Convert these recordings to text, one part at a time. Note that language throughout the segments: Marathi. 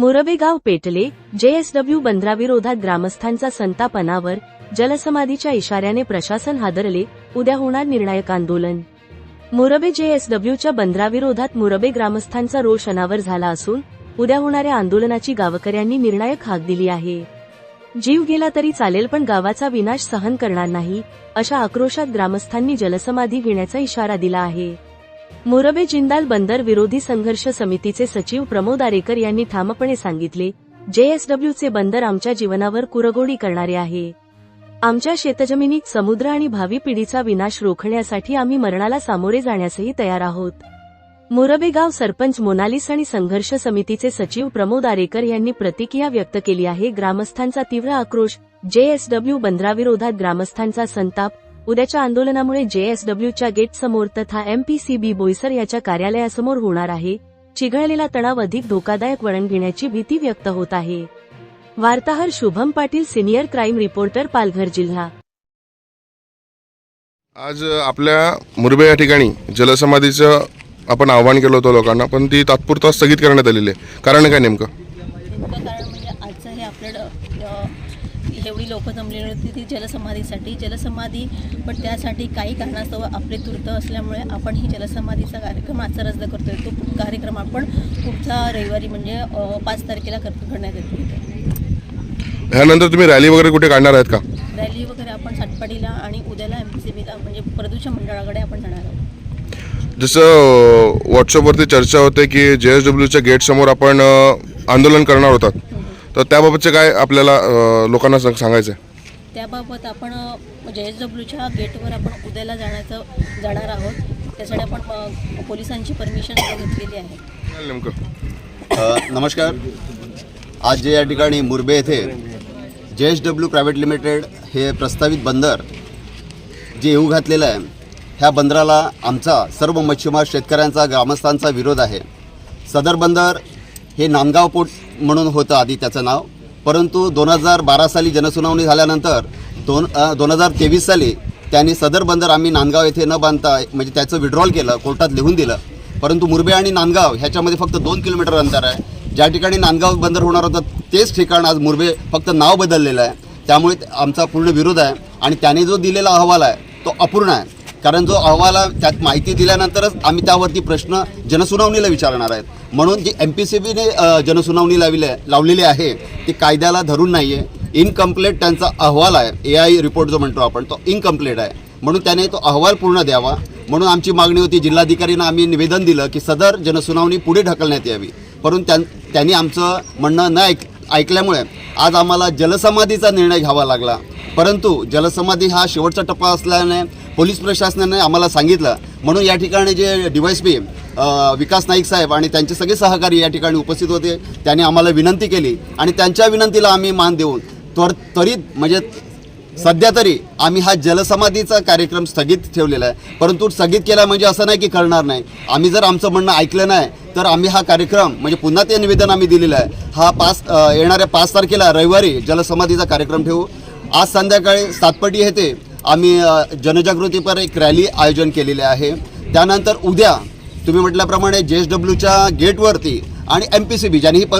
मोरबेगाव पेटले जेएसडब्ल्यू बंदराविरोधात ग्रामस्थांचा संतापनावर जलसमाधीच्या इशाऱ्याने प्रशासन हादरले उद्या होणार निर्णायक आंदोलन. मोरबे जेएसडब्ल्यूच्या बंदराविरोधात मोरबे ग्रामस्थांचा रोष अनावर झाला असून उद्या होणाऱ्या आंदोलनाची गावकऱ्यांनी निर्णायक हाक दिली आहे. जीव गेला तरी चालेल पण गावाचा विनाश सहन करणार नाही अशा आक्रोशात ग्रामस्थांनी जलसमाधी घेण्याचा इशारा दिला आहे. मुरबे जिंदाल बंदर विरोधी संघर्ष समितीचे सचिव प्रमोद आरेकर यांनी ठामपणे सांगितले जेएसडब्ल्यूचे बंदर आमच्या जीवनावर कुरगोडी करणारे आहे. आमच्या शेतजमिनीत समुद्र आणि भावी पिढीचा विनाश रोखण्यासाठी आम्ही मरणाला सामोरे जाण्यासही तयार आहोत. मुरबे गाव सरपंच मोनालिस आणि संघर्ष समितीचे सचिव प्रमोद आरेकर यांनी प्रतिक्रिया व्यक्त केली आहे. ग्रामस्थांचा तीव्र आक्रोश जेएसडब्ल्यू बंदराविरोधात ग्रामस्थांचा संताप उद्याच्या आंदोलनामुळे जेएसडब्ल्यूच्या गेट समोर तथा एमपीसीबी बोईसर याच्या कार्यालयासमोर होणार आहे. चिघळलेला तणाव अधिक धोकादायक वळण घेण्याची भीती व्यक्त होत आहे. वार्ताहर Shubham Patil senior crime reporter Palghar जिल्हा. आज आपल्या मुरबे या ठिकाणी जलसमाधीचं आपण आव्हान केलं होतं लोकांना पण ती तात्पुरता स्थगित करण्यात आलेली आहे. कारण काय नेमकं? नेमकं कारण म्हणजे आजचं हे एवढी लोक जमलेली होती ती जलसमाधीसाठी. जलसमाधी पण त्यासाठी काही कारणास्तव आपले तूर्त असल्यामुळे आपण ही जलसमाधीचा कार्यक्रम आजचा रद्द करतोय. तो कार्यक्रम आपण पुढचा रविवारी म्हणजे पाच तारखेला कर करण्यात येतो. ह्यानंतर तुम्ही रॅली वगैरे कुठे काढणार आहेत का? रॅली वगैरे आपण सातपाडीला आणि उद्याला एम सी बीला म्हणजे प्रदूषण मंडळाकडे आपण जाणार आहोत. जसं व्हॉट्सअपवरती चर्चा होते की जे एस डब्ल्यूच्या गेटसमोर आपण आंदोलन करणार होतात. तर त्याबाबतचे काय आपल्याला अ, लोकांना सांग- सांगायचं आहे त्याबाबत आपण जे एस डब्ल्यूच्या गेटवर आपण उद्याला जाण्याचं जाणार आहोत. त्यासाठी आपण अ, पोलिसांची परमिशन घेतलेली आहे. काय नेमकं. अ, नमस्कार. आज जे या ठिकाणी मुरबे येथे जे एस डब्ल्यू प्रायव्हेट लिमिटेड हे प्रस्तावित बंदर जे येऊ घातलेलं आहे ह्या बंदराला आमचा सर्व मच्छीमार शेतकऱ्यांचा ग्रामस्थांचा विरोध आहे. सदर बंदर हे नांदगाव पोर्ट म्हणून होतं आधी त्याचं नाव. परंतु दोन हजार बारा साली जनसुनावणी झाल्यानंतर दोन दोन हजार तेवीस साली त्यांनी सदर बंदर आम्ही नांदगाव येथे न बांधता म्हणजे त्याचं विड्रॉल केलं कोर्टात लिहून दिलं. परंतु मुरबे आणि नांदगाव ह्याच्यामध्ये फक्त दोन किलोमीटर अंतर आहे. ज्या ठिकाणी नांदगाव बंदर होणार होतं तेच ठिकाण आज मुरबे फक्त नाव बदललेलं आहे. त्यामुळे आमचा पूर्ण विरोध आहे आणि त्याने जो दिलेला अहवाल आहे तो अपूर्ण आहे. कारण जो अहवाल त्यात माहिती दिल्यानंतरच आम्ही त्यावरती प्रश्न जनसुनावणीला विचारणार आहेत. म्हणून जी एम पी सी बीने जनसुनावणी लावली लावलेली आहे ती कायद्याला धरून नाही आहे इनकम्प्लेट त्यांचा अहवाल आहे. ए आय रिपोर्ट जो म्हणतो आपण तो इनकम्प्लेट आहे. म्हणून त्याने तो अहवाल पूर्ण द्यावा. म्हणून आमची मागणी होती जिल्हाधिकाऱ्यांना आम्ही निवेदन दिलं की सदर जनसुनावणी पुढे ढकलण्यात यावी. परंतु त्यां त्यांनी आमचं म्हणणं न ऐक ऐकल्यामुळे आज आम्हाला जलसमाधीचा निर्णय घ्यावा लागला. परंतु जलसमाधी हा शेवटचा टप्पा असल्याने पोलीस प्रशासनाने आम्हाला सांगितलं. म्हणून या ठिकाणी जे डिवायस पी विकास नाईक साहेब आणि त्यांचे सगळे सहकारी या ठिकाणी उपस्थित होते. त्यांनी आम्हाला विनंती केली आणि त्यांच्या विनंतीला आम्ही मान देऊन त्वर त्वरित म्हणजे सध्या तरी आम्ही हा जलसमाधीचा कार्यक्रम स्थगित ठेवलेला आहे. परंतु स्थगित केला म्हणजे असं नाही की करणार नाही. आम्ही जर आमचं म्हणणं ऐकलं नाही तर आम्ही हा कार्यक्रम म्हणजे पुन्हा ते निवेदन आम्ही दिलेलं आहे. हा पाच येणाऱ्या पाच तारखेला रविवारी जलसमाधीचा कार्यक्रम ठेवू. आज संध्याकाळी सातपटी येथे आम्ही जनजागृतीपर एक रॅली आयोजन केलेले आहे. त्यानंतर उद्या तुम्ही म्हटल्याप्रमाणे जे एस डब्ल्यूच्या गेटवरती आणि एम पी सी बी ज्यांनी ही प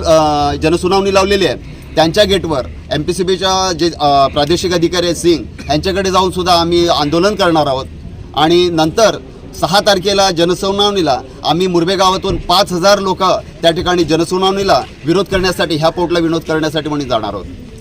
जनसुनावणी लावलेली आहे त्यांच्या गेटवर एम पी सी बीच्या जे प्रादेशिक अधिकारी आहेत सिंग यांच्याकडे जाऊन सुद्धा आम्ही आंदोलन करणार आहोत. आणि नंतर सहा तारखेला जनसुनावणीला आम्ही मुरबे गावातून पाच हजार लोक त्या ठिकाणी जनसुनावणीला विरोध करण्यासाठी ह्या पोर्टला विरोध करण्यासाठी म्हणून जाणार आहोत.